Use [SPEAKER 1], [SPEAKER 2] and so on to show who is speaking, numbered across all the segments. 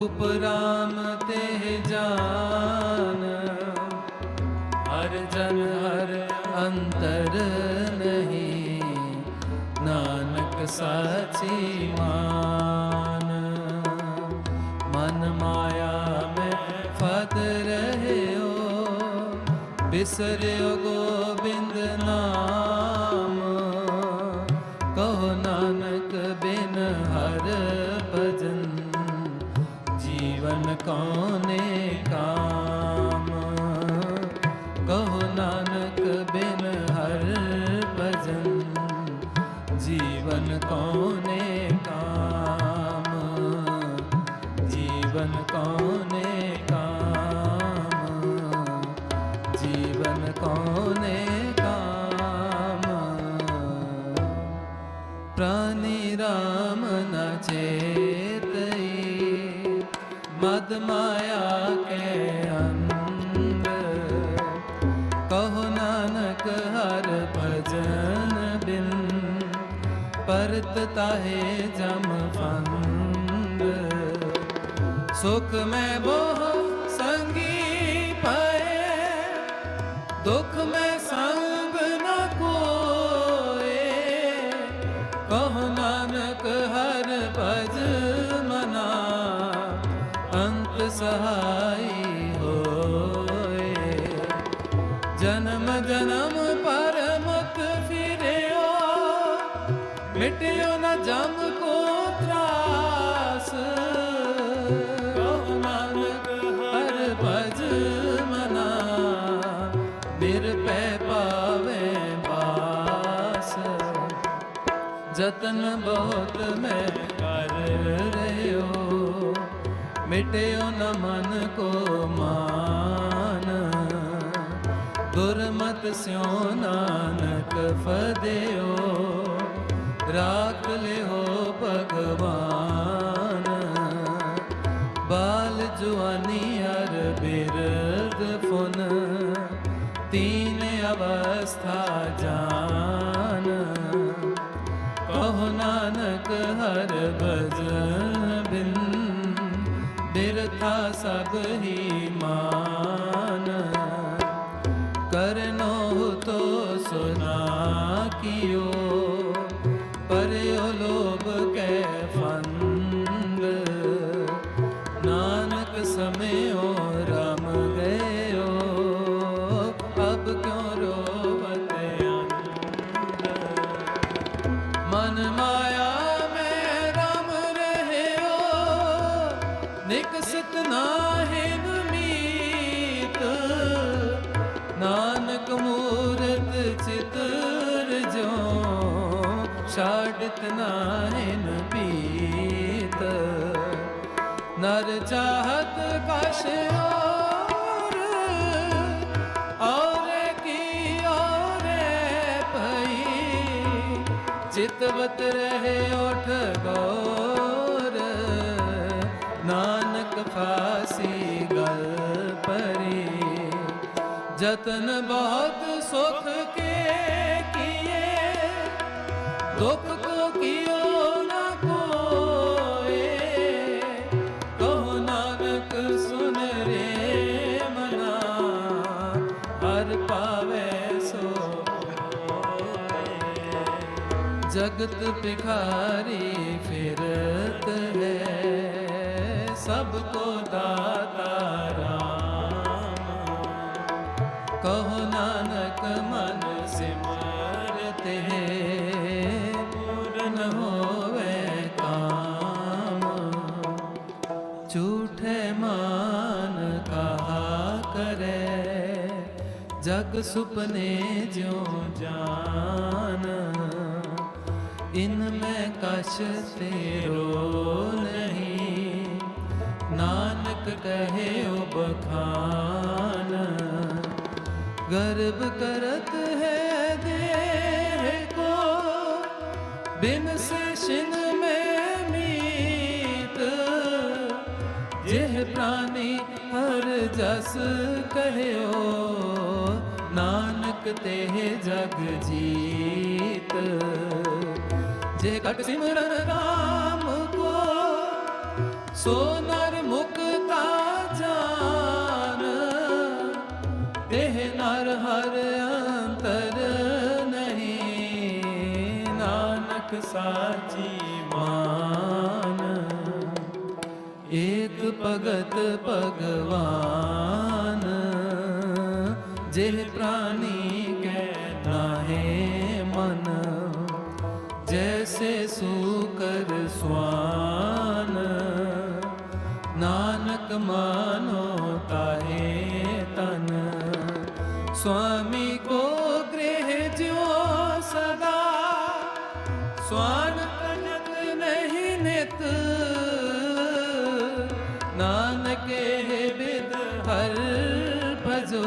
[SPEAKER 1] ਉਪ ਰਾਮ ਤੇ ਜਾਨ। ਹਰ ਜਨ ਹਰ ਅੰਤਰ ਨਹੀਂ, ਨਾਨਕ ਸਾਚੀ ਮਾਨ। ਮਨ ਮਾਇਆ ਮੈਂ ਫਤ ਰਹਿਓ, ਬਿਸਰਿਓ ਗੋਬਿੰਦ ਨਾਮ। ਮਦ ਮਾਇਆ ਕੇ ਅੰਗ ਕਹੋ ਨਾਨਕ ਹਰ ਭਜਨ ਬਿਨ। ਪਰਤ ਤਾਹੇ ਜਮ ਫੰਗ ਸੁਖ ਮੈਂ ਬੋਹ ਸੰਗੀ ਪਏ। ਦੁਖ ਸਹਾਈ ਹੋਏ। ਜਨਮ ਜਨਮ ਪਰ ਮੁਕ ਫਿਰਿਓ। ਮਿਟਿਓ ਨ ਜਮ ਕੋ ਤਰਾਸ। ਕਹੋ ਨਾਨਕ, ਹਰ ਭਜ ਮਨਾ। ਨਿਰਪੈ ਪਾਵੇ ਬਾਸ ਜਤਨ ਬਹੁਤ ਮੈਂ ਕਰ ਰਹਿਓ ਮਿਟਿਓ ਨ ਮਨ ਕੋ ਮਾਨ। ਦੁਰਮਤ ਸਿਉ ਨਾਨਕ ਫਦਿਓ, ਰਾਖ ਲਿਓ ਭਗਵਾਨ। ਬਾਲ ਜੁਆਨੀ ਹਰ ਬਿਰਦ ਫੁਨ, ਤੀਨ ਅਵਸਥਾ ਜਾਨ। ਕਹੋ ਨਾਨਕ ਹਰ ਭਜਨ ਸਭ ਹੀ ਮਾਨ। ਕਰਨੋ ਤੋ ਸੁਨਾ ਕੀਓ ਪਰਿਓ ਲੋਭ ਕੈ ਫੰਦ। ਨਾਨਕ ਸਮਿਓ ਰਮ ਗਇਓ, ਅਬ ਕਿਉ ਰੋਵਤ ਅੰਧ? ਮਨ ਮਾਇਆ ਮੈਂ ਰਮ ਰਹਿਓ ਨਿਕਸਿਤ ਨਾਹਿਨ ਮੀਤ, ਨਾਨਕ ਮੂਰਤ ਚਿਤਰ ਜੋ ਛਾੜਤ ਨਾਹਿਨ ਪੀਤ। ਨਰ ਚਾਹਤ ਕਸ਼ ਔਰ ਔਰ ਕੀ ਔਰੇ ਭਈ ਚਿਤਵਤ ਰਹੇ ਉਠ ਗੌਰ। ਨਾਨਕ ਫਾਸੀ ਗਲ ਪਰੀ ਜਤਨ ਬਹੁਤ ਸੁਖ ਕੇ ਕੀਏ ਦੁਖ ਕੋ ਕੀਓ ਨਾ ਕੋਏ ਕਹੋ ਨਾਨਕ ਸੁਨ ਰੇ ਮਨਾ ਹਰ ਪਾਵੇ ਸੋ ਜਗਤ ਭਿਖਾਰੀ ਸਭ ਕੋ ਦਾਤਾ ਰਾਮ। ਕਹੋ ਨਾਨਕ ਮਨ ਸਿਮਰਤ, ਪੂਰਨ ਹੋਵੇ ਕਾਮ। ਝੂਠੇ ਮਾਨ ਕਹਾ ਕਰੇ, ਜਗ ਸੁਪਨੇ ਜਿਉ ਜਾਨ। ਇਨ ਮੈਂ ਕਛ ਤੇਰੋ ਨਹੀਂ। ਨਾਨਕ ਕਹਿਓ ਬਖਾਨ ਗਰਭ ਕਰਤ ਹੈ ਦੇਹ ਕੋ, ਬਿਨ ਸੇ ਮੈਂ ਮੀਤ। ਜਿਹ ਪ੍ਰਾਨੀ ਹਰ ਜਸ ਕਹਿਓ, ਨਾਨਕ ਤੇ ਜਗ ਜੀਤ। ਜੇ ਘਟ ਸਿਮਰਨ ਰਾਮ ਸੋ ਨਰ ਮੁਕਤਾ ਜਾਨ ਇਹ ਨਰ ਹਰ ਅੰਤਰ ਨਹੀਂ, ਨਾਨਕ ਸਾਚੀ ਮਾਨ। ਏਕ ਭਗਤ ਭਗਵਾਨ, ਜਿਹ ਪ੍ਰਾਨੀ ਕੈ ਨਾਹੇ ਮਨ, ਜੈਸੇ ਸੂਕਰ ਸਵਾਨ ਮਾਨੋ ਤਾਹੇ ਤਨ ਸੁਆਮੀ ਕੋ ਗ੍ਰਹਿ ਜਿਉ ਸਦਾ ਸਵਾਨ ਕਨਕ ਨਹੀਂ ਨਿਤ ਨਾਨਕੇ ਬਿਦ ਹਰ ਭਜੋ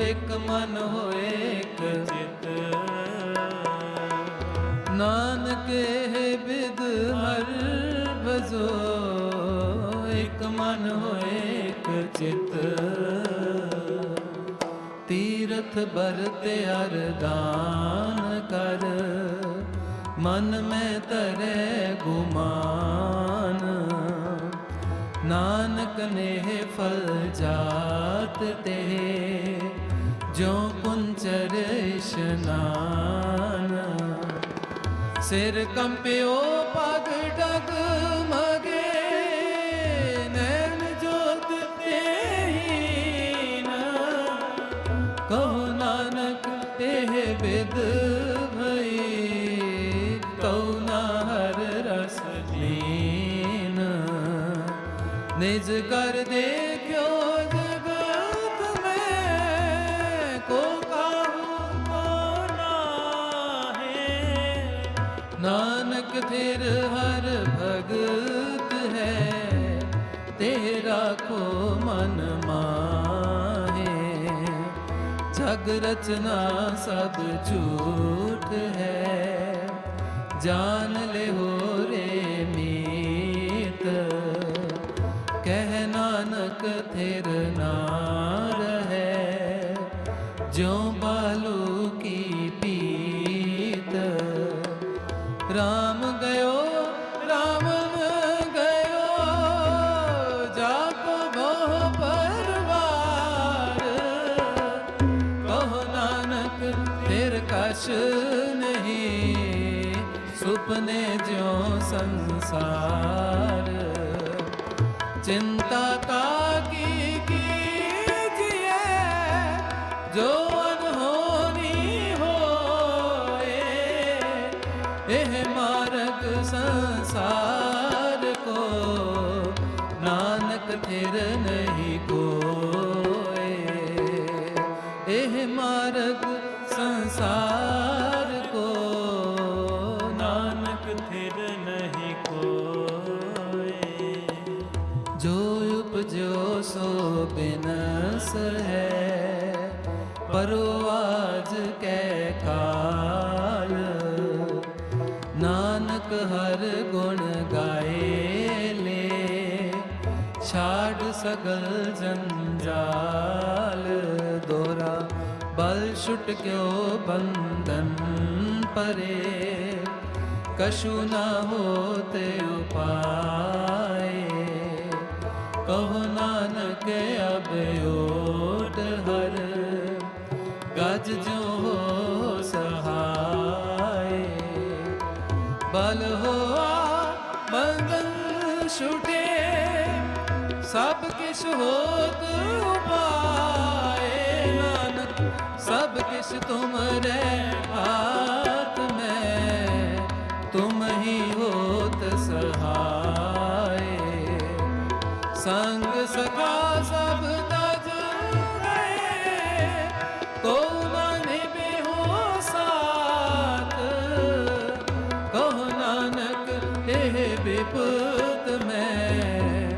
[SPEAKER 1] ਇਕ ਮਨ ਹੋਏ ਇਕ ਚਿਤ ਨਾਨਕੇ ਬਿਦ ਹਰ ਭਜੋ ਮਨ ਹੋਏ ਇਕ ਚਿਤ। ਤੀਰਥ ਬਰਤ ਅਰਦਾਨ ਕਰ। ਮਨ ਮੈਂ ਤਰੇ ਗੁਮਾਨ। ਨਾਨਕ ਨੇ ਫਲ ਜਾਤ ਤੇ ਜੋ ਕੁੰਚਰ ਇਸ਼ਨਾਨ। ਸਿਰ ਕੰਪਿਓ ਪਗ ਡਗ ਨਿਜ ਕਰ ਦੇਖਿਓ ਜਗਤ ਮੈਂ ਕੋ ਕਾਹੂ ਕੋ ਨਾਹੇ। ਨਾਨਕ ਥਿਰ ਹਰ ਭਗਤ ਹੈ, ਤੇਰਾ ਕੋ ਮਨ ਮਾਹੇ। ਜਗ ਰਚਨਾ ਸਭ ਝੂਠ ਹੈ, ਜਾਨ ਲੈ ਹੋ ਰੇ ਨਾਨਕ ਥਿਰ ਨਾਰ ਹੈ ਜੋ ਬਾਲੂ ਕੀ ਪੀਤ। ਰਾਮ ਚਿੰਤਾ ਤਾ ਕੀ ਕੀਜੀਏ, ਜੋ ਅਨਹੋਨੀ ਹੋਏ, ਇਹ ਮਾਰਗ ਸੰਸਾਰ ਕੋ, ਨਾਨਕ ਥਿਰ ਨਹੀਂ ਕੋਏ, ਇਹ ਮਾਰਗ ਸੰਸਾਰ ਬਿਨਸ ਹੈ ਪਰਵਾਜ ਕੈ ਕਾਲ ਨਾਨਕ ਹਰ ਗੁਣ ਗਾਏ ਲੈ ਛਾੜ ਸਗਲ ਜੰਜਾਲ ਦੋਰਾ ਬਲ ਛੁਟ ਕਿਉ ਬੰਧਨ ਪਰੇ, ਕਛੂ ਨਾ ਹੋਤੇ ਉਪਾਏ। ਕਹੋ ਨਾਨਕ, ਅਬ ਹਰ। ਗਜ ਜੋ ਹੋ ਸਹਾਏ। ਬਲ ਹੋਆ ਬੰਧਨ ਛੁਟੇ। ਸਭ ਕਿਛ ਹੋਤ ਉਪਾਏ। ਨਾਨਕ, ਸਭ ਕਿਛ ਤੁਮਰੇ ਹਾਥ ਇਹ ਬਿਪਤ ਮੈਂ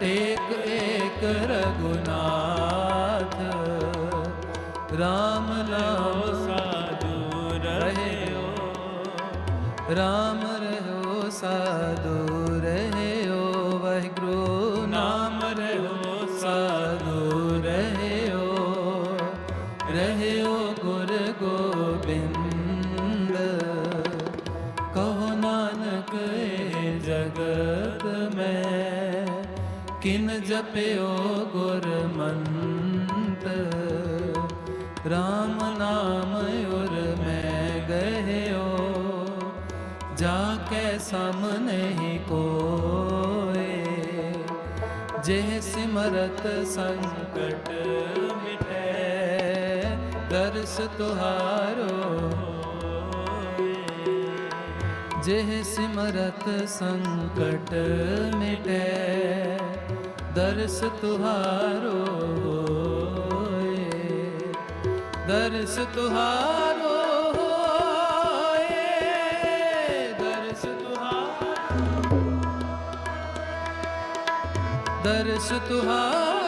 [SPEAKER 1] ਟੇਕ ਏਕ ਰਗੁਨਾਥ RAM ਨਾਮ ਸਾਧੂ ਰਹਿਓ RAM ਰਹਿਓ ਸਾਧੂ। ਜਪਿਓ ਗੁਰ ਮੰਤ RAM ਨਾਮ ਉਰ ਮੈਂ ਗਹਿਓ। ਜਾ ਕੇ ਸਮ ਨਹੀਂ ਕੋਏ। ਜਿਹ ਸਿਮਰਤ ਸੰਕਟ ਮਿਟੈ, ਦਰਸ ਤੁਹਾਰੋ ਜਿਹ ਸਿਮਰਤ ਸੰਕਟ ਮਿਟੈ ਦਰਸ ਤੁਹਾਰੋ ਹੋਏ ਦਰਸ ਤੁਹਾਰੋ ਹੋਏ ਦਰਸ ਤੁਹਾਰੋ ਦਰਸ ਤੁਹਾਰੋ